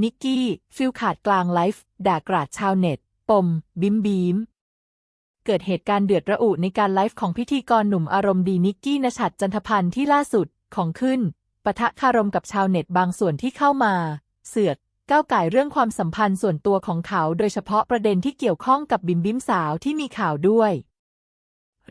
นิกกี้ ฟิลขาดกลางไลฟ์ ด่ากราดชาวเน็ต ปม บิมบีม เกิดเหตุการณ์เดือดระอุในการไลฟ์ของพิธีกรหนุ่มอารมณ์ดีนิกกี้นชัดจันทพันธ์ที่ล่าสุดของขึ้น ปะทะคารมกับชาวเน็ตบางส่วนที่เข้ามา เสือกก้าวไก่เรื่องความสัมพันธ์ส่วนตัวของเขา โดยเฉพาะประเด็นที่เกี่ยวข้องกับบิมบิมสาวที่มีข่าวด้วย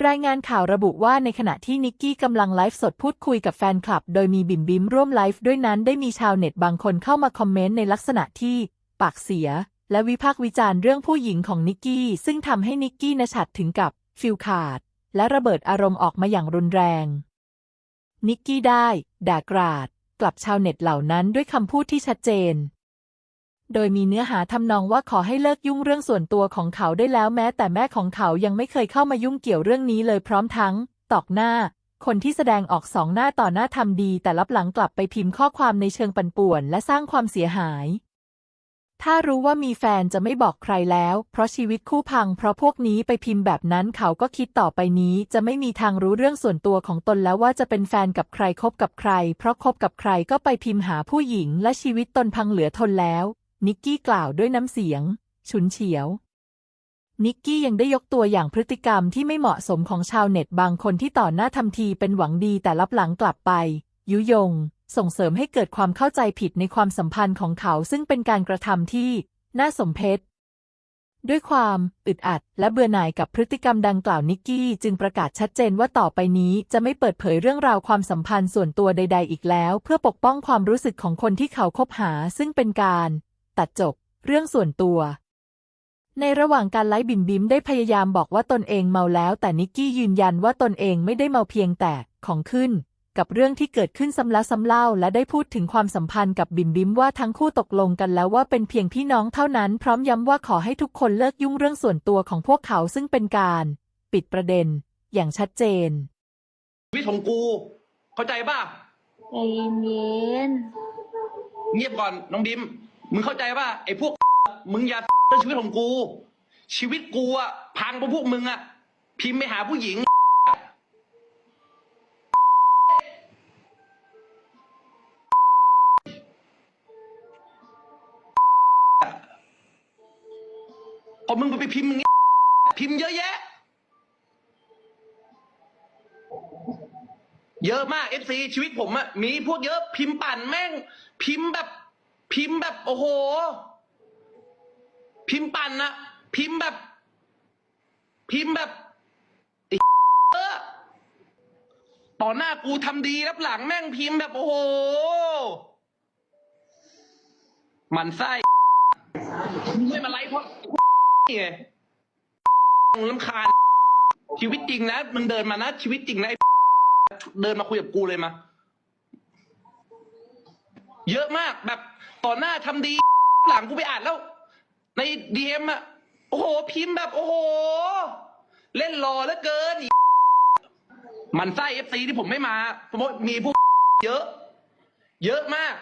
รายงานข่าวระบุว่าในขณะที่นิกกี้กำลังไลฟ์สดพูดคุยกับแฟนคลับ โดยมีบิมบิมร่วมไลฟ์ด้วยนั้นได้มีชาวเน็ตบางคนเข้ามาคอมเมนต์ในลักษณะที่ ปากเสีย และวิพากษ์วิจารณ์เรื่องผู้หญิงของนิกกี้ซึ่งทำให้นิกกี้นชัดถึงกับฟิลขาด และระเบิดอารมณ์ออกมาอย่างรุนแรง นิกกี้ได้ ด่ากราด กลับชาวเน็ตเหล่านั้นด้วยคำพูดที่ชัดเจน โดยมีเนื้อหาทำนองว่าขอให้เลิกยุ่งเรื่องส่วนตัวของเขาได้แล้วแม้แต่แม่ของเขายังไม่เคยเข้ามายุ่งเกี่ยวเรื่องนี้เลยพร้อมทั้ง ตอกหน้า คนที่แสดงออกสองหน้าต่อหน้าทำดี แต่ลับหลังกลับไปพิมพ์ข้อความในเชิงปั่นป่วน และสร้างความเสียหาย ถ้ารู้ว่ามีแฟนจะไม่บอกใครแล้ว เพราะชีวิตคู่พัง เพราะพวกนี้ไปพิมพ์แบบนั้นเขาก็คิดต่อไปนี้ จะไม่มีทางรู้เรื่องส่วนตัวของตนแล้วว่าจะเป็นแฟนกับใครคบกับใคร เพราะคบกับใครก็ไปพิมพ์หาผู้หญิง และชีวิตตนพังเหลือทนแล้ว นิกกี้กล่าวด้วยน้ำเสียง ฉุนเฉียว นิกกี้ยังได้ยกตัวอย่างพฤติกรรมที่ไม่เหมาะสมของชาวเน็ตบางคนที่ต่อหน้าทำทีเป็นหวังดีแต่ลับหลังกลับไป ยุยง ส่งเสริมให้เกิดความเข้าใจผิดในความสัมพันธ์ของเขาซึ่งเป็นการกระทำที่ น่าสมเพชด้วยความอึดอัดและเบื่อหน่ายกับพฤติกรรมดังกล่าวนิกกี้ จึงประกาศชัดเจนว่าต่อไปนี้จะไม่เปิดเผยเรื่องราวความสัมพันธ์ส่วนตัวใด ๆ อีกแล้ว เพื่อปกป้องความรู้สึกของคนที่เขาคบหาซึ่งเป็นการ ตัดจบ เรื่องส่วนตัว ในระหว่างการไลฟ์บิมบิมได้พยายามบอกว่าตนเองเมาแล้ว แต่นิกกี้ยืนยันว่าตนเองไม่ได้เมาเพียงแต่ของขึ้น กับเรื่องที่เกิดขึ้นซ้ำแล้วซ้ำเล่า และได้พูดถึงความสัมพันธ์กับบิมบิมว่าทั้งคู่ตกลงกันแล้วว่าเป็นเพียงพี่น้องเท่านั้น พร้อมย้ำว่าขอให้ทุกคนเลิกยุ่งเรื่องส่วนตัวของพวกเขาซึ่งเป็นการ ปิดประเด็น อย่างชัดเจนชีวิตของกู เข้าใจป่ะใจเย็นเงียบก่อนน้องดิม มึงเข้าใจป่ะไอ้พวก มึงอย่าเรื่องชีวิตของกู ชีวิตกูอะพังเพราะพวกมึงอะพิมพ์ไปหาผู้หญิง พอมึงไปพิมพ์มึงพิมพ์เยอะแยะ เยอะมากเอฟซีชีวิตผมอะมีพวกเยอะพิมพ์ปั่นแม่ง พิมพ์แบบ พิมพ์แบบโอ้โห พิมพ์ปั่นนะพิมพ์แบบ พิมพ์แบบไอ้เออต่อหน้ากูทำดีรับหลังแม่งพิมพ์แบบโอ้โห มันไส้มึงไม่มาไลฟ์เพราะนี่ไงมึงลำคาญชีวิตจริงนะมึงเดินมานะชีวิตจริงนะไอ้เดินมาคุยกับกูเลยมา เยอะมากแบบ ต่อหน้าทำดี หลังกูไปอ่านแล้ว ในดีเอ็มอะโอ้โห พิมพ์แบบ โอ้โห เล่นรอแล้วเกิน มันไส้เอฟซีที่ผมไม่มาเพราะมีผู้เยอะ เยอะมาก